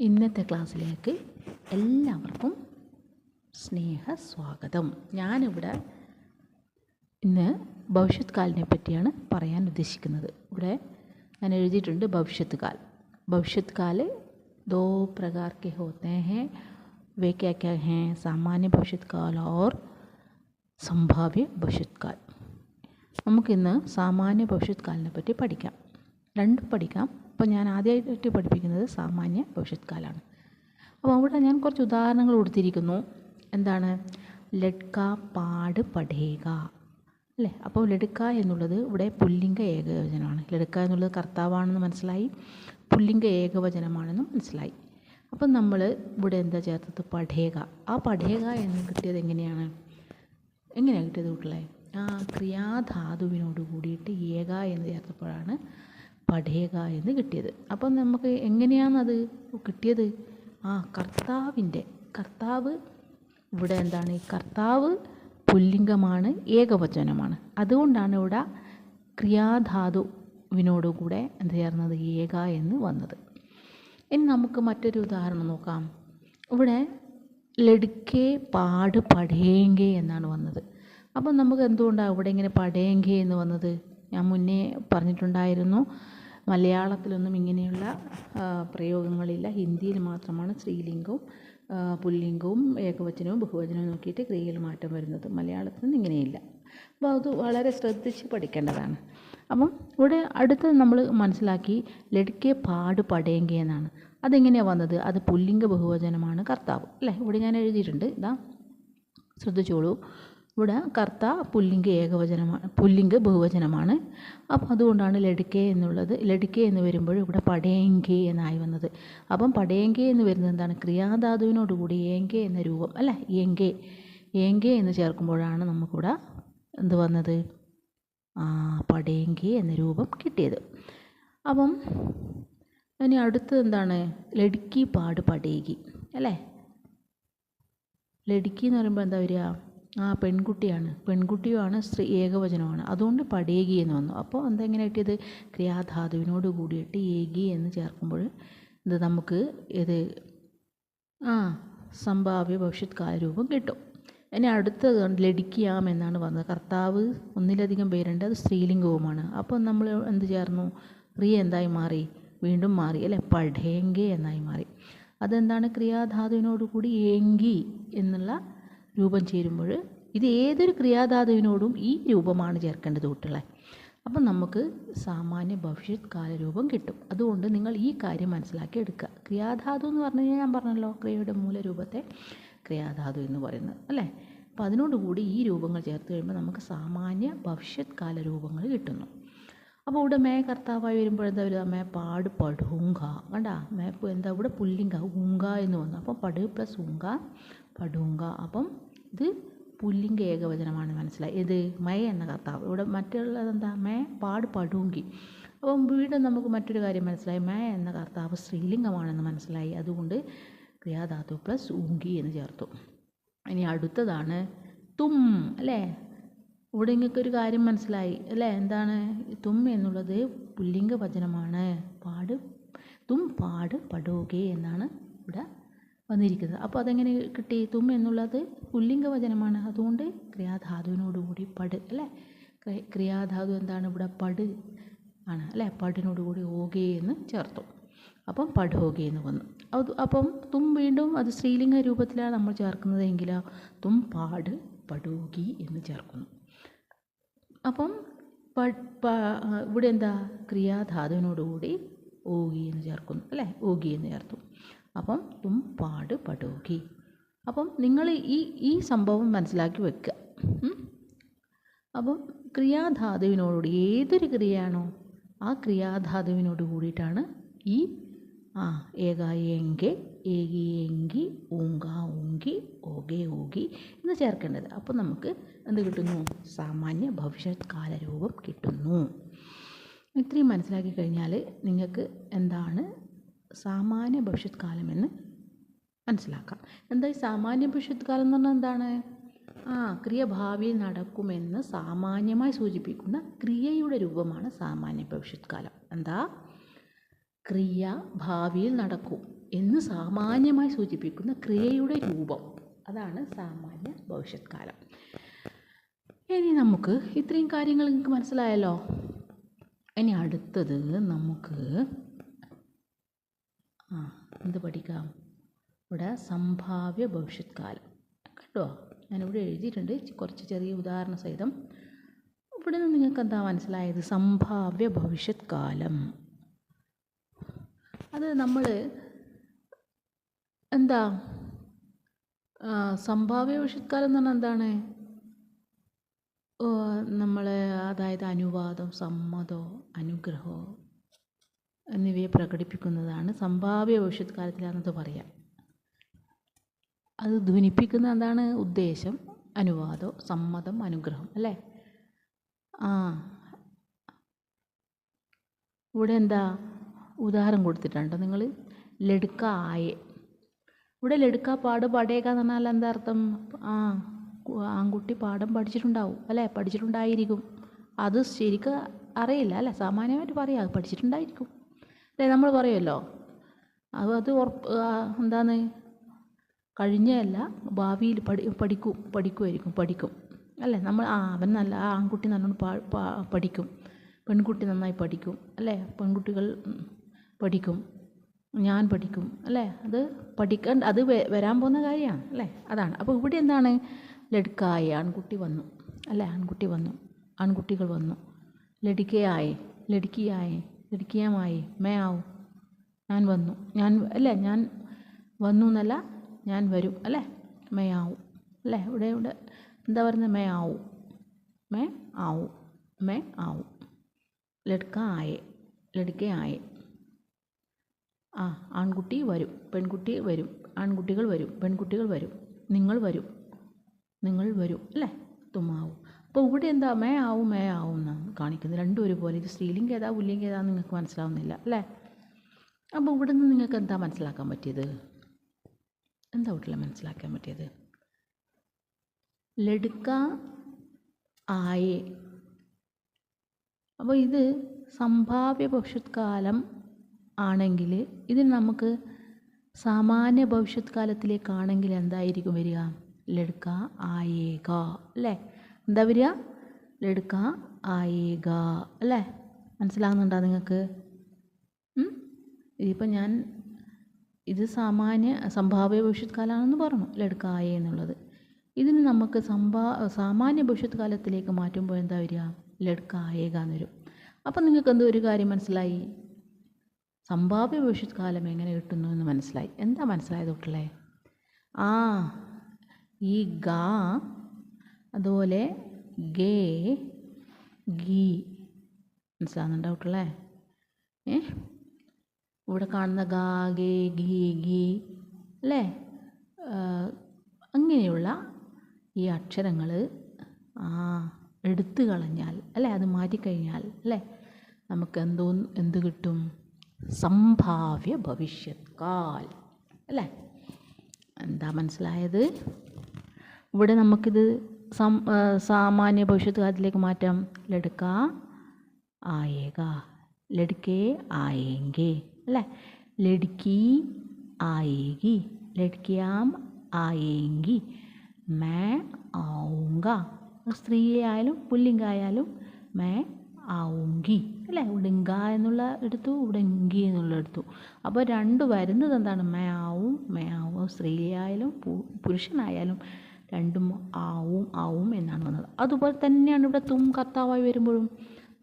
ഇന്നത്തെ ക്ലാസ്സിലേക്ക് എല്ലാവർക്കും സ്നേഹ സ്വാഗതം ഞാനിവിടെ ഇന്ന് ഭവിഷ്യത് കാലിനെ പറ്റിയാണ് പറയാൻ ഉദ്ദേശിക്കുന്നത്. ഇവിടെ ഞാൻ എഴുതിയിട്ടുണ്ട് ഭവിഷ്യത് കാൽ ഭവിഷ്യത് കാൽ ദോ പ്രകാർ കെ ഹോത്തെ ഹെ വേ സാമാന്യ ഭവിഷ്യത് കാൽ ഓർ സംഭാവ്യ ഭവിഷ്യത് കാൽ നമുക്കിന്ന് സാമാന്യ ഭവിഷ്യത് കാലിനെ പറ്റി പഠിക്കാം. രണ്ടും പഠിക്കാം. അപ്പോൾ ഞാൻ ആദ്യമായിട്ട് പഠിപ്പിക്കുന്നത് സാമാന്യ ഭവിഷ്യത് കാലാണ് അപ്പോൾ അവിടെ ഞാൻ കുറച്ച് ഉദാഹരണങ്ങൾ കൊടുത്തിരിക്കുന്നു. എന്താണ്? ലഡ്ക പാട് പഠേക. അല്ലേ? അപ്പോൾ ലഡുക്ക എന്നുള്ളത് ഇവിടെ പുല്ലിംഗ ഏകവചനമാണ്. ലഡുക്ക എന്നുള്ളത് കർത്താവാണെന്ന് മനസ്സിലായി. പുല്ലിംഗ ഏകവചനമാണെന്നും മനസ്സിലായി. അപ്പം നമ്മൾ ഇവിടെ എന്താ ചേർത്തത്? പഠേക. ആ പഠേക എന്ന് കിട്ടിയത് എങ്ങനെയാണ്? എങ്ങനെയാണ് കിട്ടിയത് കുട്ടികളെ? ആ ക്രിയാധാതുവിനോട് കൂടിയിട്ട് ഏക എന്ന് ചേർത്തപ്പോഴാണ് പഠേക എന്ന് കിട്ടിയത്. അപ്പം നമുക്ക് എങ്ങനെയാണത് കിട്ടിയത്? ആ കർത്താവിന്റെ കർത്താവ് ഇവിടെ എന്താണ്? കർത്താവ് പുല്ലിംഗമാണ് ഏകവചനമാണ്. അതുകൊണ്ടാണ് ഇവിടെ ക്രിയാധാതുവിനോടുകൂടെ എന്ത് ചേർന്നത്? ഏക എന്ന് വന്നത്. ഇനി നമുക്ക് മറ്റൊരു ഉദാഹരണം നോക്കാം. ഇവിടെ ലടുക്കെ പാട് പഠേങ്കെ എന്നാണ് വന്നത്. അപ്പം നമുക്ക് എന്തുകൊണ്ടാണ് ഇവിടെ ഇങ്ങനെ പഠേങ്കെ എന്ന് വന്നത്? ഞാൻ മുന്നേ പറഞ്ഞിട്ടുണ്ടായിരുന്നു. മലയാളത്തിലൊന്നും ഇങ്ങനെയുള്ള പ്രയോഗങ്ങളില്ല. ഹിന്ദിയിൽ മാത്രമാണ് സ്ത്രീലിംഗവും പുല്ലിംഗവും ഏകവചനവും ബഹുവചനവും നോക്കിയിട്ട് ക്രിയയിൽ മാറ്റം വരുന്നത്. മലയാളത്തിൽ ഇങ്ങനെയില്ല. അപ്പോൾ അത് വളരെ ശ്രദ്ധിച്ച് പഠിക്കേണ്ടതാണ്. അപ്പം ഇവിടെ അടുത്ത് നമ്മൾ മനസ്സിലാക്കി ലടുക്കെ പാട് പടയെങ്കി എന്നാണ്. അതെങ്ങനെയാണ് വന്നത്? അത് പുല്ലിംഗ ബഹുവചനമാണ് കർത്താവ്. അല്ലേ? ഇവിടെ ഞാൻ എഴുതിയിട്ടുണ്ട്. ഇതാ. ശ്രദ്ധിച്ചോളൂ. ഇവിടെ കർത്ത പുല്ലിംഗ് ഏകവചനമാണ് പുല്ലിംഗ് ബഹുവചനമാണ്. അപ്പോൾ അതുകൊണ്ടാണ് ലടുക്കെ എന്നുള്ളത്. ലടുക്കെ എന്ന് വരുമ്പോൾ ഇവിടെ പടയേങ്കെ എന്നായി വന്നത്. അപ്പം പടയേങ്കെ എന്ന് വരുന്നത് എന്താണ്? ക്രിയാധാതുവിനോടുകൂടി ഏങ്കെ എന്ന രൂപം അല്ല? ഏങ്കെ. ഏങ്കെ എന്ന് ചേർക്കുമ്പോഴാണ് നമുക്കിവിടെ എന്ത് വന്നത്? പടയേങ്കി എന്ന രൂപം കിട്ടിയത്. അപ്പം ഇനി അടുത്തത് എന്താണ്? ലടുക്കി പാട് പടേകി അല്ലേ? ലടുക്കി എന്ന് പറയുമ്പോൾ എന്താ വരിക? ആ പെൺകുട്ടിയാണ്. പെൺകുട്ടിയുമാണ് സ്ത്രീ ഏകവചനമാണ്. അതുകൊണ്ട് പടേകി എന്ന് വന്നു. അപ്പോൾ എന്തെങ്ങനെ കിട്ടിയത്? ക്രിയാധാതുവിനോട് കൂടിയിട്ട് ഏകി എന്ന് ചേർക്കുമ്പോൾ ഇത് നമുക്ക് ഇത് ആ സംഭാവ്യ ഭവിഷ്യത് കാലരൂപം കിട്ടും. ഇനി അടുത്ത ലടിക്കാം എന്നാണ് വന്നത് കർത്താവ് ഒന്നിലധികം പേരുണ്ട്. അത് സ്ത്രീലിംഗവുമാണ്. അപ്പോൾ നമ്മൾ എന്ത് ചേർന്നു? റിയ എന്തായി മാറി? വീണ്ടും മാറി. അല്ലേ? പഠേങ്കെ എന്നായി മാറി. അതെന്താണ്? ക്രിയാധാതുവിനോട് കൂടി ഏങ്കി എന്നുള്ള രൂപം ചേരുമ്പോൾ ഇത് ഏതൊരു ക്രിയാധാതുവിനോടും ഈ രൂപമാണ് ചേർക്കേണ്ടത് കൂട്ടുള്ളത് അപ്പം നമുക്ക് സാമാന്യ ഭവിഷ്യത് കാലരൂപം കിട്ടും. അതുകൊണ്ട് നിങ്ങൾ ഈ കാര്യം മനസ്സിലാക്കി എടുക്കുക. ക്രിയാധാതു എന്ന് പറഞ്ഞു കഴിഞ്ഞാൽ ഞാൻ പറഞ്ഞല്ലോ ക്രിയയുടെ മൂലരൂപത്തെ ക്രിയാധാതു എന്ന് പറയുന്നത് അല്ലേ? അപ്പോൾ അതിനോടുകൂടി ഈ രൂപങ്ങൾ ചേർത്ത് കഴിയുമ്പോൾ നമുക്ക് സാമാന്യ ഭവിഷ്യത് കാല രൂപങ്ങൾ കിട്ടുന്നു. അപ്പോൾ ഇവിടെ മേ കർത്താവായി വരുമ്പോഴെന്താ വരിക? മേ പാട് പടുങ്ക. കണ്ട? മേ എന്താ? ഇവിടെ പുല്ലിങ്ക ഉങ്ക എന്ന് വന്നു. അപ്പം പട് പ്ലസ് ഉങ്ക പടുങ്ക. അപ്പം ഇത് പുല്ലിംഗ ഏകവചനമാണ് മനസ്സിലായി. ഇത് മേ എന്ന കർത്താവ്. ഇവിടെ മറ്റുള്ളത് എന്താ? മേ പാട് പടുങ്കി. അപ്പം വീണ്ടും നമുക്ക് മറ്റൊരു കാര്യം മനസ്സിലായി. മേ എന്ന കർത്താവ് സ്ത്രീലിംഗമാണെന്ന് മനസ്സിലായി. അതുകൊണ്ട് ക്രിയാധാതു പ്ലസ് ഊങ്കി എന്ന് ചേർത്തു. ഇനി അടുത്തതാണ് തും അല്ലേ? ഇവിടെ നിങ്ങൾക്കൊരു കാര്യം മനസ്സിലായി അല്ലേ? എന്താണ്? തും എന്നുള്ളത് പുല്ലിംഗ വചനമാണ് പാട് തും പാട് പടോകെ എന്നാണ് ഇവിടെ വന്നിരിക്കുന്നത്. അപ്പോൾ അതെങ്ങനെ കിട്ടി? തും എന്നുള്ളത് പുല്ലിംഗ വചനമാണ് അതുകൊണ്ട് ക്രിയാധാതുവിനോടുകൂടി പട് അല്ലേ? ക്രിയാധാതു എന്താണ്? ഇവിടെ പട് ആണ് അല്ലേ? പടിനോടുകൂടി ഓകെ എന്ന് ചേർത്തു. അപ്പം പഠോകെ എന്ന് വന്നു. അത് അപ്പം തും വീണ്ടും അത് സ്ത്രീലിംഗ രൂപത്തിലാണ് നമ്മൾ ചേർക്കുന്നത് ചേർക്കുന്നതെങ്കിൽ തും പാട് പടോകി എന്ന് ചേർക്കുന്നു. അപ്പം ഇവിടെ എന്താ? ക്രിയാധാതുവിനോടുകൂടി ഓകി എന്ന് ചേർക്കുന്നു അല്ലേ? ഓകി എന്ന് ചേർത്തു. അപ്പം തും പാട് പടോകി. അപ്പം നിങ്ങൾ ഈ ഈ സംഭവം മനസ്സിലാക്കി വെക്കുക. അപ്പം ക്രിയാധാതുവിനോടുകൂടി ഏതൊരു ക്രിയയാണോ ആ ക്രിയാധാതുവിനോട് കൂടിയിട്ടാണ് ഈ ആ ഏകായെങ്കെ ഏകിയെങ്കി ഊങ്ക ഊങ്കി ഓകെ ഓകി എന്ന് ചേർക്കേണ്ടത്. അപ്പോൾ നമുക്ക് എന്ത് കിട്ടുന്നു? സാമാന്യ ഭവിഷ്യത് കാലരൂപം കിട്ടുന്നു. ഇത്രയും മനസ്സിലാക്കി കഴിഞ്ഞാൽ നിങ്ങൾക്ക് എന്താണ് സാമാന്യ ഭവിഷ്യത് കാലമെന്ന് മനസ്സിലാക്കാം. എന്താ സാമാന്യ ഭവിഷ്യത് കാലം എന്ന് പറഞ്ഞാൽ എന്താണ്? ആ ക്രിയ ഭാവിയിൽ നടക്കുമെന്ന് സാമാന്യമായി സൂചിപ്പിക്കുന്ന ക്രിയയുടെ രൂപമാണ് സാമാന്യ ഭവിഷ്യത് കാലം എന്താ? ക്രിയ ഭാവിയിൽ നടക്കും എന്ന് സാമാന്യമായി സൂചിപ്പിക്കുന്ന ക്രിയയുടെ രൂപം. അതാണ് സാമാന്യ ഭവിഷ്യത് കാലം ഇനി നമുക്ക് ഇത്രയും കാര്യങ്ങൾ നിങ്ങൾക്ക് മനസ്സിലായല്ലോ. ഇനി അടുത്തത് നമുക്ക് ആ എന്ത് പഠിക്കാം? ഇവിടെ സംഭാവ്യ ഭവിഷ്യത് കാലം കേട്ടോ? ഞാനിവിടെ എഴുതിയിട്ടുണ്ട്. കുറച്ച് ചെറിയ ഉദാഹരണ സഹിതം. ഇവിടെ നിന്ന് നിങ്ങൾക്ക് എന്താ മനസ്സിലായത്? സംഭാവ്യ ഭവിഷ്യത് കാലം അത് നമ്മൾ എന്താ? സംഭാവ്യ ഭവിഷ്യത് കാലം എന്ന് പറഞ്ഞാൽ എന്താണ്? നമ്മൾ അതായത് അനുവാദം സമ്മതോ അനുഗ്രഹമോ എന്നിവയെ പ്രകടിപ്പിക്കുന്നതാണ് സംഭാവ്യ ഭവിഷ്യത് കാലത്തിലാണെന്നത് പറയാം. അത് ധ്വനിപ്പിക്കുന്ന എന്താണ് ഉദ്ദേശം അനുവാദം സമ്മതം അനുഗ്രഹം അല്ലേ? ആ. ഇവിടെ എന്താ ഉദാഹരണം കൊടുത്തിട്ടുണ്ടോ നിങ്ങൾ? ലടുക്ക ആയെ. ഇവിടെ ലടുക്ക പാട് പടയേക്ക എന്ന് പറഞ്ഞാൽ എന്താ അർത്ഥം? ആ ആൺകുട്ടി പാഠം പഠിച്ചിട്ടുണ്ടാവും അല്ലേ? പഠിച്ചിട്ടുണ്ടായിരിക്കും. അത് ശരിക്കും അറിയില്ല അല്ലേ? സാമാന്യമായിട്ട് പറയാം അത് പഠിച്ചിട്ടുണ്ടായിരിക്കും. അല്ലേ നമ്മൾ പറയുമല്ലോ അത് അത് ഉറപ്പ് എന്താണ്? കഴിഞ്ഞല്ല ഭാവിയിൽ പഠി പഠിക്കും പഠിക്കുമായിരിക്കും പഠിക്കും. അല്ലേ? നമ്മൾ ആ അവൻ നല്ല ആ ആൺകുട്ടി നല്ലോണം പഠിക്കും. പെൺകുട്ടി നന്നായി പഠിക്കും അല്ലേ? പെൺകുട്ടികൾ പഠിക്കും ഞാൻ പഠിക്കും അല്ലേ? അത് പഠിക്കാൻ അത് വരാൻ പോകുന്ന കാര്യമാണ് അല്ലേ? അതാണ്. അപ്പോൾ ഇവിടെ എന്താണ്? ലഡുക്കായി ആൺകുട്ടി വന്നു അല്ലേ? ആൺകുട്ടി വന്നു ആൺകുട്ടികൾ വന്നു. ലടിക്കയായി ലടുക്കിയമായി മേ ആവും. ഞാൻ വന്നു. ഞാൻ അല്ലേ? ഞാൻ വന്നു എന്നല്ല ഞാൻ വരും. അല്ലേ? മേ ആവും. അല്ലേ? ഇവിടെ ഇവിടെ. എന്താ പറയുന്നത്? മേ ആവും. മേ ആവും. മേ ആവും. ലടുക്ക ആയെ ലടുക്ക ആയെ ആ ആൺകുട്ടി വരും. പെൺകുട്ടി വരും. ആൺകുട്ടികൾ വരും. പെൺകുട്ടികൾ വരും. നിങ്ങൾ വരും. നിങ്ങൾ വരും. അല്ലേ? തുമ്മാവും. അപ്പോൾ ഇവിടെ എന്താ മേ ആവും മേ ആവും എന്നാണ് കാണിക്കുന്നത് രണ്ടും ഒരുപോലെ. ഇത് സ്ത്രീലിംഗം ഏതാ പുല്ലിംഗം നിങ്ങൾക്ക് മനസ്സിലാവുന്നില്ല അല്ലേ? അപ്പോൾ ഇവിടെ നിന്ന് നിങ്ങൾക്ക് എന്താ മനസ്സിലാക്കാൻ പറ്റിയത്? എന്താ വീട്ടിലെ മനസ്സിലാക്കാൻ പറ്റിയത്? ലടുക്ക ആയെ. അപ്പോൾ ഇത് സംഭാവ്യ ഭവിഷ്യത് കാലം ആണെങ്കിൽ ഇതിന് നമുക്ക് സാമാന്യ ഭവിഷ്യത് കാലത്തിലേക്കാണെങ്കിൽ എന്തായിരിക്കും വരിക? ലടുക്ക ആയേക അല്ലേ? എന്താ വരിക? ലടുക്ക ആയേക അല്ലേ? മനസ്സിലാകുന്നുണ്ടോ നിങ്ങൾക്ക്? ഇതിപ്പോൾ ഞാൻ ഇത് സാമാന്യ സംഭാവ്യ ഭവിഷ്യത് കാലമാണെന്ന് പറഞ്ഞു ലടുക്കായേ എന്നുള്ളത്. ഇതിന് നമുക്ക് സംഭാ സാമാന്യ ഭവിഷ്യത് കാലത്തിലേക്ക് മാറ്റുമ്പോൾ എന്താ വരിക? ലടുക്കായേക എന്ന് വരും. അപ്പം നിങ്ങൾക്ക് എന്തോ ഒരു കാര്യം മനസ്സിലായി? സംഭാവ്യ ഭവിഷ്യത് കാലം എങ്ങനെ കിട്ടുന്നു എന്ന് മനസ്സിലായി. എന്താ മനസ്സിലായത് കുട്ടികളെ? ആ ഈ ഗാ അതുപോലെ ഗേ ഗീ. മനസ്സിലാകുന്നുണ്ട് കുട്ടികളെ ഏ? ഇവിടെ കാണുന്ന ഗാ ഗേ ഗീ ഗീ. അല്ലേ? അങ്ങനെയുള്ള ഈ അക്ഷരങ്ങൾ ആ എടുത്തു കളഞ്ഞാൽ അല്ലേ? അത് മാറ്റിക്കഴിഞ്ഞാൽ അല്ലേ? നമുക്ക് എന്തോ എന്ത് കിട്ടും? സംഭാവ്യ ഭവിഷ്യത് കാൽ അല്ലേ? എന്താ മനസ്സിലായത്? ഇവിടെ നമുക്കിത് സാമാന്യ ഭവിഷ്യത്ത് കാലത്തിലേക്ക് മാറ്റാം ലടുക്ക ആയേക. ലടുക്കേ ആയെങ്കിൽ അല്ലേ? ലടുക്കി ആയേഗി ലടുക്കിയാം ആയെങ്കിൽ മേ ആവുങ്ക. സ്ത്രീയായാലും പുല്ലിംഗായാലും മേ ആവുങ്കി. അല്ലേ? ഉടുങ്ക എന്നുള്ള എടുത്തു ഉടുങ്കി എന്നുള്ള എടുത്തു. അപ്പോൾ രണ്ട് വരുന്നത് എന്താണ്? മേ ആവും മേ ആവും. സ്ത്രീയായാലും പുരുഷനായാലും രണ്ടും ആവും ആവും എന്നാണ് വന്നത് അതുപോലെ തന്നെയാണ് ഇവിടെ തും കത്താവായി വരുമ്പോഴും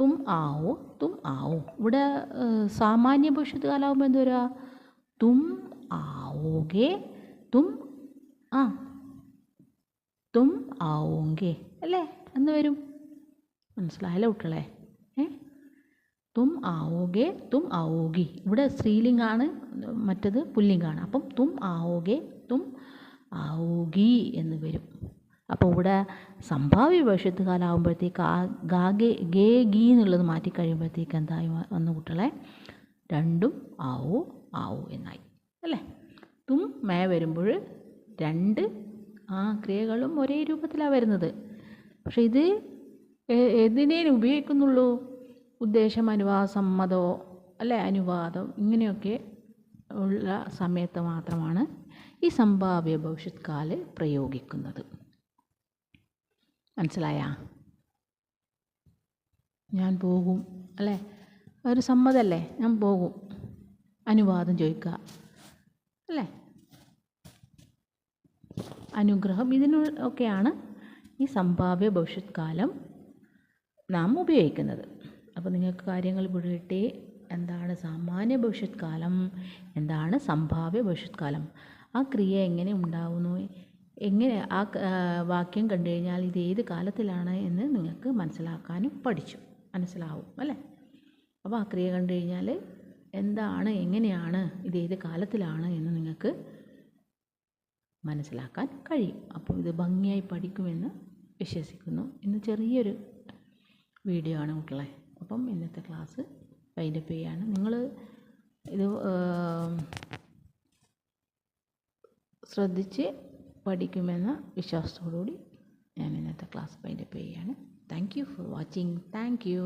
തും ആവോ തും ആവോ. ഇവിടെ സാമാന്യ ഭവിഷ്യത്ത് കാലാവുമ്പോൾ എന്ത് വരിക തും ആവോകെ തും ആ തും ആവോങ്കെ അല്ലേ? എന്ന് വരും. മനസ്സിലായല്ലോ കുട്ടികളെ? ഏ? തും ആവോകെ തും ആവോകി ഇവിടെ സ്ത്രീലിംഗാണ് മറ്റത് പുല്ലിംഗാണ്. അപ്പം തും ആവോകെ തും ആവോഗി എന്ന് വരും. അപ്പോൾ ഇവിടെ സംഭാവ്യ ഭവിഷ്യത്ത് കാലാകുമ്പോഴത്തേക്ക് ആ ഗാ ഗേ ഗേ ഗീ എന്നുള്ളത് മാറ്റി കഴിയുമ്പോഴത്തേക്ക് എന്തായി വന്നു കുട്ടികളെ? രണ്ടും ആവോ ആവോ എന്നായി. അല്ലേ? തും മേ വരുമ്പോൾ രണ്ട് ആ ക്രിയകളും ഒരേ രൂപത്തിലാണ് വരുന്നത്. പക്ഷെ ഇത് എതിനെ ഉപയോഗിക്കുന്നുള്ളൂ? ഉദ്ദേശം അനുവാദ സമ്മതമോ അല്ലേ? അനുവാദം ഇങ്ങനെയൊക്കെ ഉള്ള സമയത്ത് മാത്രമാണ് ഈ സംഭാവ്യ ഭവിഷ്യത് കാൽ പ്രയോഗിക്കുന്നത്. മനസ്സിലായ? ഞാൻ പോകും അല്ലേ? ഒരു സമ്മതല്ലേ? ഞാൻ പോകും. അനുവാദം ചോദിക്കുക അല്ലേ? അനുഗ്രഹം ഇതിനു ഒക്കെയാണ് ഈ സംഭാവ്യ ഭവിഷ്യത് കാലം നാം ഉപയോഗിക്കുന്നത്. അപ്പോൾ നിങ്ങൾക്ക് കാര്യങ്ങൾ പിടികിട്ടി എന്താണ് സാമാന്യ ഭവിഷ്യത് കാലം എന്താണ് സംഭാവ്യ ഭവിഷ്യത് കാലം ആ ക്രിയ എങ്ങനെ ഉണ്ടാവുന്നു? എങ്ങനെ ആ വാക്യം കണ്ടു കഴിഞ്ഞാൽ ഇത് ഏത് കാലത്തിലാണ് എന്ന് നിങ്ങൾക്ക് മനസ്സിലാക്കാനും പഠിച്ചു. മനസ്സിലാവും അല്ലേ? അപ്പോൾ ആ ക്രിയ കണ്ടു കഴിഞ്ഞാൽ എന്താണ് എങ്ങനെയാണ് ഇത് ഏത് കാലത്തിലാണ് എന്ന് നിങ്ങൾക്ക് മനസ്സിലാക്കാൻ കഴിയും. അപ്പോൾ ഇത് ഭംഗിയായി പഠിക്കുമെന്ന് വിശ്വസിക്കുന്നു. ഇന്ന് ചെറിയൊരു വീഡിയോ ആണ് മക്കളെ അപ്പം ഇന്നത്തെ ക്ലാസ് വൈൻഡപ്പ് ചെയ്യാണ്. നിങ്ങൾ ഇത് ശ്രദ്ധിച്ച് പഠിക്കുമെന്ന വിശ്വാസത്തോടുകൂടി ഞാൻ ഇന്നത്തെ ക്ലാസ് വൈൻഡപ്പ് ചെയ്യാണ്. Thank you for watching thank you